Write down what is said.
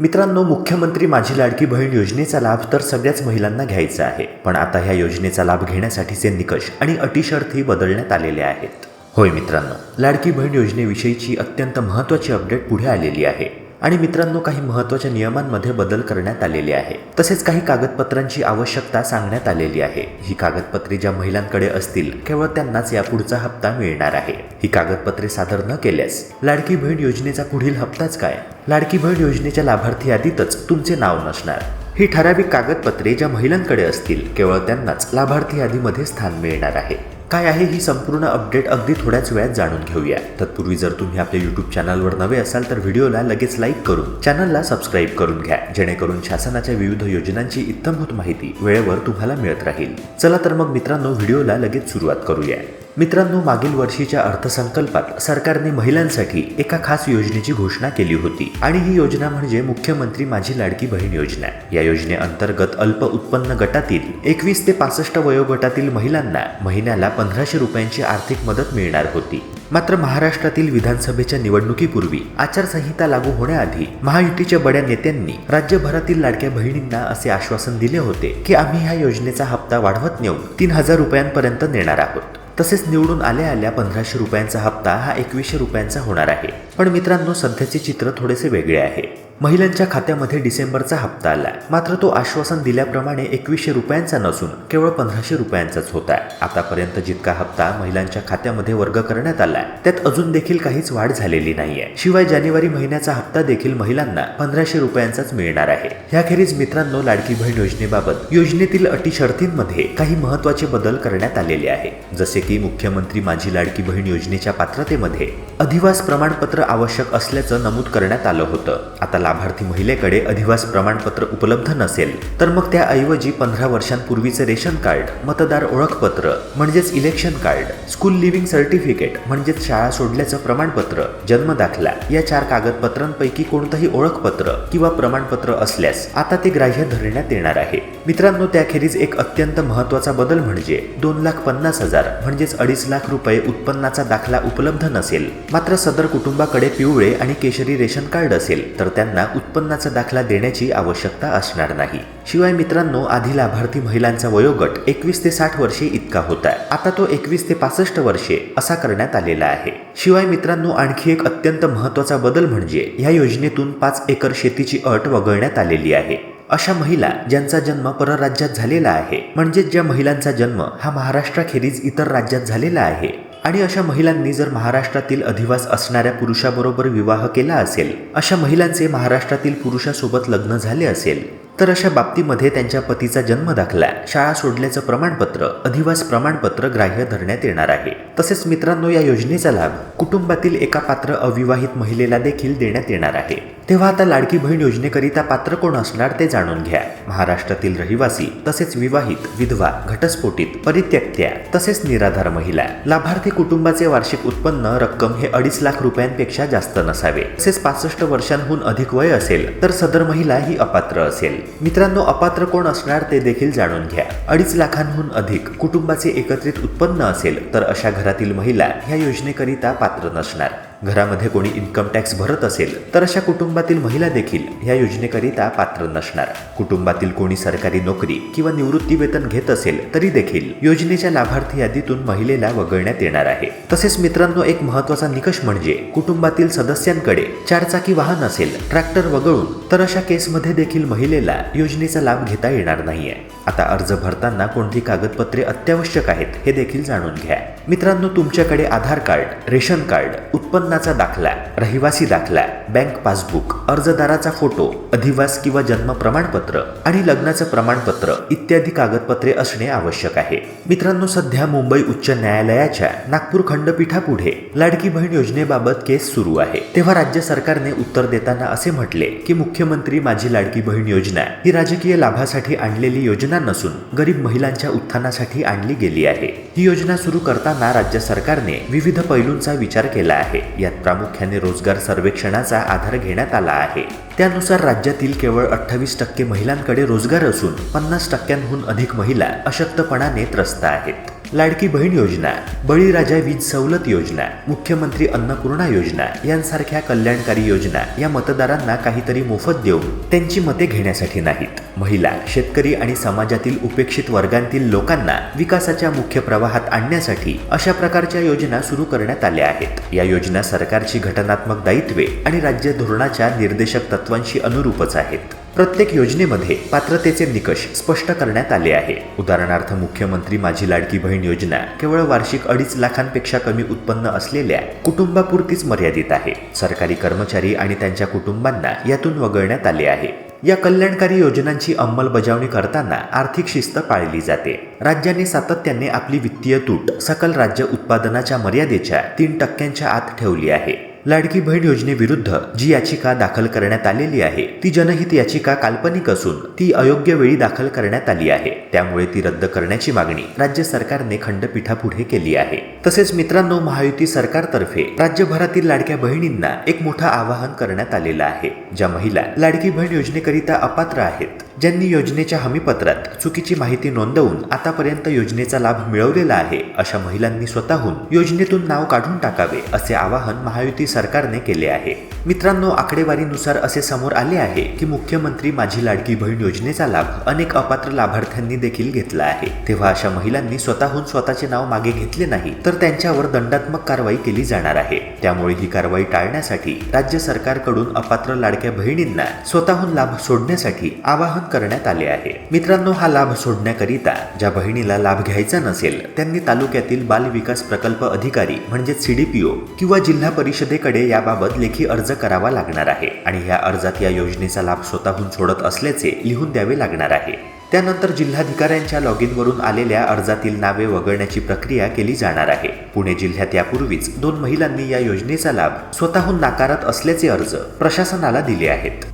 मित्रांनो मुख्यमंत्री माझी लाडकी बहीण योजनेचा लाभ तर सगळ्याच महिलांना घ्यायचा आहे पण आता ह्या योजनेचा लाभ घेण्यासाठीचे निकष आणि अटीशर्थही बदलण्यात आलेले आहेत. होय मित्रांनो लाडकी बहीण योजनेविषयीची अत्यंत महत्त्वाची अपडेट पुढे आलेली आहे. आणि मित्रांनो काही महत्त्वाच्या नियमांमध्ये बदल करण्यात आलेले आहे. तसेच काही कागदपत्रांची आवश्यकता सांगण्यात आलेली आहे. ही कागदपत्रे ज्या महिलांकडे असतील केवळ त्यांनाच यापुढचा हप्ता मिळणार आहे. ही कागदपत्रे सादर न केल्यास लाडकी बहीण योजनेचा पुढील हप्ताच काय? लाडकी बहीण योजनेच्या लाभार्थी यादीतच तुमचे नाव नसणार. ही ठराविक कागदपत्रे ज्या महिलांकडे असतील केवळ त्यांनाच लाभार्थी यादीमध्ये स्थान मिळणार आहे. काय आहे ही संपूर्ण अपडेट अगदी थोड्याच वेळात जाणून घेऊया. तत्पूर्वी जर तुम्ही आपल्या युट्यूब चॅनलवर नवे असाल तर व्हिडिओला लगेच लाईक करून चॅनलला सबस्क्राईब करून घ्या जेणेकरून शासनाच्या विविध योजनांची इत्तमभूत माहिती वेळेवर तुम्हाला मिळत राहील. चला तर मग मित्रांनो व्हिडिओला लगेच सुरुवात करूया. मित्रांनो मागील वर्षीच्या अर्थसंकल्पात सरकारने महिलांसाठी एका खास योजनेची घोषणा केली होती. आणि ही योजना म्हणजे मुख्यमंत्री माझी लाडकी बहीण योजना. या योजनेअंतर्गत अल्प उत्पन्न गटातील एकवीस ते पासष्ट वयोगटातील महिलांना महिन्याला पंधराशे रुपयांची आर्थिक मदत मिळणार होती. मात्र महाराष्ट्रातील विधानसभेच्या निवडणुकीपूर्वी आचारसंहिता लागू होण्याआधी महायुतीच्या बड्या नेत्यांनी राज्यभरातील लाडक्या बहिणींना असे आश्वासन दिले होते की आम्ही ह्या योजनेचा हप्ता वाढवत नेऊन तीन हजार रुपयांपर्यंत नेणार आहोत. तसेच निवडून आल्या आल्या पंधराशे रुपयांचा हप्ता हा एकवीसशे रुपयांचा होणार आहे. पण मित्रांनो सध्याचे चित्र थोडेसे वेगळे आहे. महिलांच्या खात्यामध्ये डिसेंबरचा हप्ता आला मात्र तो आश्वासन दिल्याप्रमाणे एकवीसशे रुपयांचा नसून केवळ पंधराशे रुपयांचाच होता आतापर्यंत जितका हप्ता महिलांच्या खात्यामध्ये वर्ग करण्यात आलाय त्यात अजून देखील काहीच वाढ झालेली नाहीये. शिवाय जानेवारी महिन्याचा हप्ता देखील महिलांना पंधराशे रुपयांचाच मिळणार आहे. याखेरीज मित्रांनो लाडकी बहीण योजनेबाबत योजनेतील अटी शर्तींमध्ये काही महत्त्वाचे बदल करण्यात आलेले आहे. जसे की मुख्यमंत्री माझी लाडकी बहीण योजनेच्या पात्रतेमध्ये अधिवास प्रमाणपत्र आवश्यक असल्याचं नमूद करण्यात आलं होतं. आता लाभार्थी महिलेकडे अधिवास प्रमाणपत्र उपलब्ध नसेल तर मग त्याऐवजी पंधरा वर्षांपूर्वीचे रेशन कार्ड मतदार ओळखपत्र म्हणजेच election card school leaving certificate म्हणजेच शाळा सोडल्याचं प्रमाणपत्र जन्म दाखला या चार कागदपत्रांपैकी कोणतंही ओळखपत्र किंवा प्रमाणपत्र असल्यास आता ते ग्राह्य धरण्यात येणार आहे. मित्रांनो त्याखेरीज एक अत्यंत महत्त्वाचा बदल म्हणजे दोन लाख पन्नास हजार म्हणजेच अडीच लाख रुपये उत्पन्नाचा दाखला उपलब्ध नसेल. मात्र सदर कुटुंबाकडे पिवळे आणि केशरी रेशन कार्ड असेल तर त्यांना उत्पन्नाचा दाखला देण्याची आवश्यकता असणार नाही. शिवाय मित्रांनो आधी लाभार्थी महिलांचा वयोगट एकवीस ते साठ वर्षे इतका होता. आता तो एकवीस ते पासष्ट वर्षे असा करण्यात आलेला आहे. शिवाय मित्रांनो आणखी एक अत्यंत महत्त्वाचा बदल म्हणजे या योजनेतून पाच एकर शेतीची अट वगळण्यात आलेली आहे. अशा महिला ज्यांचा जन्म परराज्यात झालेला आहे म्हणजेच ज्या महिलांचा जन्म हा महाराष्ट्राखेरीज इतर राज्यात झालेला आहे आणि अशा महिलांनी जर महाराष्ट्रातील अधिवास असणाऱ्या पुरुषाबरोबर विवाह केला असेल अशा महिलांचे महाराष्ट्रातील पुरुषासोबत लग्न झाले असेल. तर अशा बाबतीमध्ये त्यांच्या पतीचा जन्म दाखला शाळा सोडल्याचं प्रमाणपत्र अधिवास प्रमाणपत्र ग्राह्य धरण्यात येणार आहे. तसेच मित्रांनो या योजनेचा लाभ कुटुंबातील एका पात्र अविवाहित महिलेला देखील देण्यात येणार आहे. तेव्हा आता लाडकी बहीण योजनेकरिता पात्र कोण असणार ते जाणून घ्या. महाराष्ट्रातील रहिवासी तसेच विवाहित विधवा घटस्फोटित परित्यक्त्या तसेच निराधार महिला लाभार्थी कुटुंबाचे वार्षिक उत्पन्न रक्कम हे अडीच लाख रुपयांपेक्षा जास्त नसावे. तसेच पासष्ट वर्षांहून अधिक वय असेल तर सदर महिला ही अपात्र असेल. मित्रांनो अपात्र कोण असणार ते देखील जाणून घ्या. अडीच लाखांहून अधिक कुटुंबाचे एकत्रित उत्पन्न असेल तर अशा घरातील महिला ह्या योजनेकरिता पात्र नसणार. घरामध्ये कोणी इन्कम टॅक्स भरत असेल तर अशा कुटुंबातील महिला देखील ह्या योजनेकरिता पात्र नसणार. कुटुंबातील कोणी सरकारी नोकरी किंवा निवृत्ती वेतन घेत असेल तरी देखील योजनेच्या लाभार्थी यादीतून महिलेला वगळण्यात येणार आहे. तसेच मित्रांनो एक महत्त्वाचा निकष म्हणजे कुटुंबातील सदस्यांकडे चारचाकी वाहन असेल ट्रॅक्टर वगळून तर अशा केसमध्ये देखील महिलेला योजनेचा लाभ घेता येणार नाहीये. आता अर्ज भरताना कोणती कागदपत्रे अत्यावश्यक आहेत हे देखील जाणून घ्या. मित्रांनो तुमच्याकडे आधार कार्ड रेशन कार्ड उत्पन्न उत्पन्नाचा दाखला रहिवासी दाखला बँक पासबुक अर्जदाराचा फोटो अधिवास किंवा जन्म प्रमाणपत्र आणि लग्नाचं प्रमाणपत्र इत्यादी कागदपत्रे असणे आवश्यक आहे. मित्रांनो सध्या मुंबई उच्च न्यायालयाच्या नागपूर खंडपीठापुढे लाडकी बहीण योजनेबाबत केस सुरू आहे. तेव्हा राज्य सरकारने उत्तर देताना असे म्हटले की मुख्यमंत्री माझी लाडकी बहीण योजना ही राजकीय लाभासाठी आणलेली योजना नसून गरीब महिलांच्या उत्थानासाठी आणली गेली आहे. ही योजना सुरू करताना राज्य सरकारने विविध पैलूंचा विचार केला आहे. यात प्रामुख्याने रोजगार सर्वेक्षणाचा आधार घेण्यात आला आहे. त्यानुसार राज्यातील केवळ अठ्ठावीस टक्के महिलांकडे रोजगार असून पन्नास टक्क्यांहून अधिक महिला अशक्तपणाने त्रस्त आहेत. लाडकी बहीण योजना बळीराजा वीज सवलत योजना मुख्यमंत्री अन्नपूर्णा योजना यांसारख्या कल्याणकारी योजना या मतदारांना काहीतरी मोफत देऊन त्यांची मते घेण्यासाठी नाहीत. महिला शेतकरी आणि समाजातील उपेक्षित वर्गांतील लोकांना विकासाच्या मुख्य प्रवाहात आणण्यासाठी अशा प्रकारच्या योजना सुरू करण्यात आल्या आहेत. या योजना सरकारची घटनात्मक दायित्वे आणि राज्य धोरणाच्या निर्देशक तत्वांशी अनुरूपच आहेत. प्रत्येक योजनेमध्ये पात्रतेचे निकष स्पष्ट करण्यात आले आहे. उदाहरणार्थ मुख्यमंत्री माझी लाडकी बहीण योजना केवळ वार्षिक अडीच लाखांपेक्षा कमी उत्पन्न असलेल्या कुटुंबापुरतीच मर्यादित आहे. सरकारी कर्मचारी आणि त्यांच्या कुटुंबांना यातून वगळण्यात आले आहे. या कल्याणकारी योजनांची अंमलबजावणी करताना आर्थिक शिस्त पाळली जाते. राज्याने सातत्याने आपली वित्तीय तूट सकल राज्य उत्पादनाच्या मर्यादेच्या तीन टक्क्यांच्या आत ठेवली आहे. लाडकी बहीण योजनेविरुद्ध जी याचिका दाखल करण्यात आलेली आहे ती जनहित याचिका काल्पनिक असून ती अयोग्य वेळी दाखल करण्यात आली आहे. त्यामुळे ती रद्द करण्याची मागणी राज्य सरकारने खंडपीठापुढे केली आहे. तसेच मित्रांनो महायुती सरकारतर्फे राज्यभरातील लाडक्या बहिणींना एक मोठं आवाहन करण्यात आलेलं आहे ज्या महिला लाडकी बहीण योजनेकरिता अपात्र आहेत ज्यांनी योजनेच्या हमीपत्रात चुकीची माहिती नोंदवून आतापर्यंत योजनेचा लाभ मिळवलेला आहे अशा महिलांनी स्वतःहून योजनेतून नाव काढून टाकावे असे आवाहन महायुती सरकारने केले आहे. मित्रांनो आकडेवारीनुसार असे समोर आले आहे की मुख्यमंत्री माझी लाडकी बहीण योजनेचा लाभ अनेक अपात्र लाभार्थ्यांनी देखील घेतला आहे. तेव्हा अशा महिलांनी स्वतःहून स्वतःचे नाव मागे घेतले नाही तर त्यांच्यावर दंडात्मक कारवाई केली जाणार आहे. त्यामुळे ही कारवाई टाळण्यासाठी राज्य सरकारकडून अपात्र लाडक्या बहिणींना स्वतःहून लाभ सोडण्यासाठी आवाहन करण्यात आले आहे. मित्रांनो हा लाभ सोडण्याकरिता ज्या बहिणीला लाभ घ्यायचा नसेल त्यांनी तालुक्यातील बाल विकास प्रकल्प अधिकारी म्हणजे सीडीपीओ किंवा जिल्हा परिषदेकडे याबाबत लेखी अर्ज करावा लागणार आहे आणि या अर्जात या योजनेचा लाभ स्वतःहून सोडत असल्याचे लिहून द्यावे लागणार आहे. त्यानंतर जिल्हाधिकाऱ्यांच्या लॉग वरून आलेल्या अर्जातील नावे वगळण्याची प्रक्रिया केली जाणार आहे. पुणे जिल्ह्यात यापूर्वीच दोन महिलांनी या योजनेचा लाभ स्वतःहून नाकारत असल्याचे अर्ज प्रशासनाला दिले आहेत.